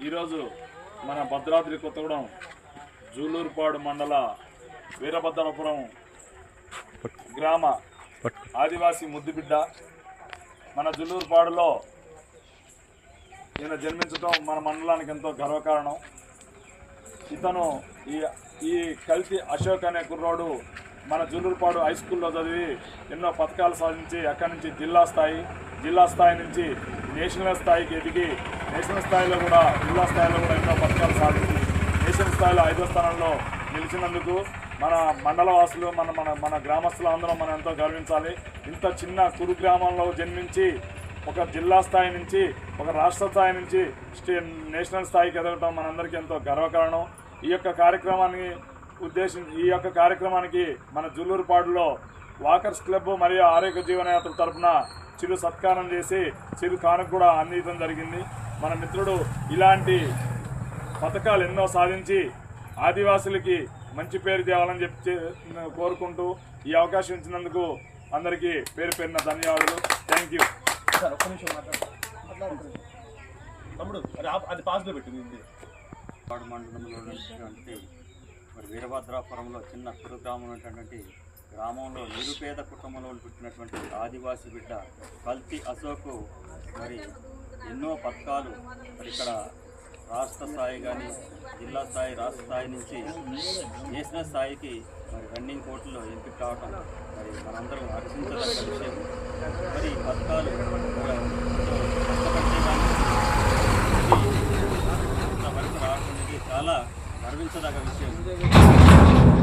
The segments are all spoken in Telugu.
ఈరోజు మన భద్రాద్రి కొత్తగూడెం జూలూరుపాడు మండల వీరభద్రపురం గ్రామ ఆదివాసీ ముద్దుబిడ్డ మన జూలూరుపాడులో ఈయన జన్మించడం మన మండలానికి ఎంతో గర్వకారణం. ఇతను ఈ ఈ కల్తీ అశోక్ అనే కుర్రోడు మన జుల్లూరుపాడు హై స్కూల్లో చదివి ఎన్నో పథకాలు సాధించి అక్కడి నుంచి జిల్లా స్థాయి జిల్లా స్థాయి నుంచి నేషనల్ స్థాయికి ఎదిగి నేషనల్ స్థాయిలో కూడా జిల్లా స్థాయిలో కూడా ఎన్నో పథకాలు సాధించి నేషనల్ స్థాయిలో ఐదో స్థానంలో నిలిచినందుకు మన మండల వాసులు మన మన మన గ్రామస్తులు అందరం మనం ఎంతో గర్వించాలి. ఇంత చిన్న కురు గ్రామంలో జన్మించి ఒక జిల్లా స్థాయి నుంచి ఒక రాష్ట్ర స్థాయి నుంచి నేషనల్ స్థాయికి ఎదగటం మనందరికీ ఎంతో గర్వకారణం. ఈ యొక్క కార్యక్రమాన్ని ఉద్దేశించి ఈ యొక్క కార్యక్రమానికి మన జుల్లూరుపాడులో వాకర్స్ క్లబ్ మరియు ఆరోగ్య జీవనయాత్ర తరపున చిరు సత్కారం చేసి చిరు కానుక కూడా అందించడం జరిగింది. మన మిత్రుడు ఇలాంటి పథకాలు ఎన్నో సాధించి ఆదివాసులకి మంచి పేరు తేవాలని చెప్పి చే- కోరుకుంటూ ఈ అవకాశం ఇచ్చినందుకు అందరికీ పేరు పేరున ధన్యవాదాలు. థ్యాంక్ యూ సార్ ఒక్క నిమిషం తమ్ముడు అది పాస్లో పెట్టింది మండలంలో మరి వీరభద్రాపురంలో చిన్న కురు గ్రామం ఉన్నటువంటి గ్రామంలో నిరుపేద కుటుంబంలో పుట్టినటువంటి ఆదివాసీ బిడ్డ కల్తీ అశోక్ మరి ఎన్నో పథకాలు మరి ఇక్కడ రాష్ట్ర స్థాయి కానీ జిల్లా స్థాయి రాష్ట్ర స్థాయి నుంచి నేషనల్ స్థాయికి మరి రన్నింగ్ కోర్టులో ఎంపిక కావటం మరి మనందరం హర్షించదగ్గ విషయం. మరి పథకాలు కష్టపడితే కానీ వరకు రావడానికి చాలా గర్వించదగ్గ విషయం.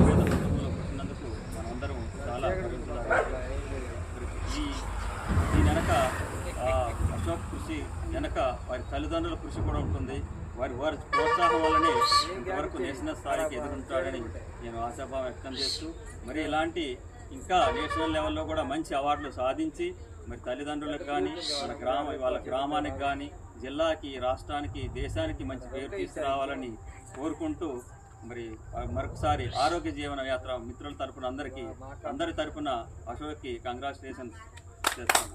పేద కుటుంబంలో పుట్టినందుకు మనందరం చాలా గర్వించదగ్గ ఈ దీని వెనక ఆ, అశోక్ కృషి వెనక వారి తల్లిదండ్రుల కృషి కూడా ఉంటుంది. వారి వారి ప్రోత్సాహం వల్లనే ఇంతవరకు నేషనల్ స్థాయికి ఎదురుంటాడని నేను ఆశాభావం వ్యక్తం చేస్తూ మరి ఇలాంటి ఇంకా నేషనల్ లెవెల్లో కూడా మంచి అవార్డులు సాధించి మరి తల్లిదండ్రులకు కానీ మన గ్రామ వాళ్ళ గ్రామానికి కానీ జిల్లాకి రాష్ట్రానికి దేశానికి మంచి పేరు తీసుకురావాలని కోరుకుంటూ మరి మరొకసారి ఆరోగ్య జీవన యాత్ర మిత్రుల తరపున అందరికీ అందరి తరపున అశోక్కి కంగ్రాచులేషన్స్ చేస్తాను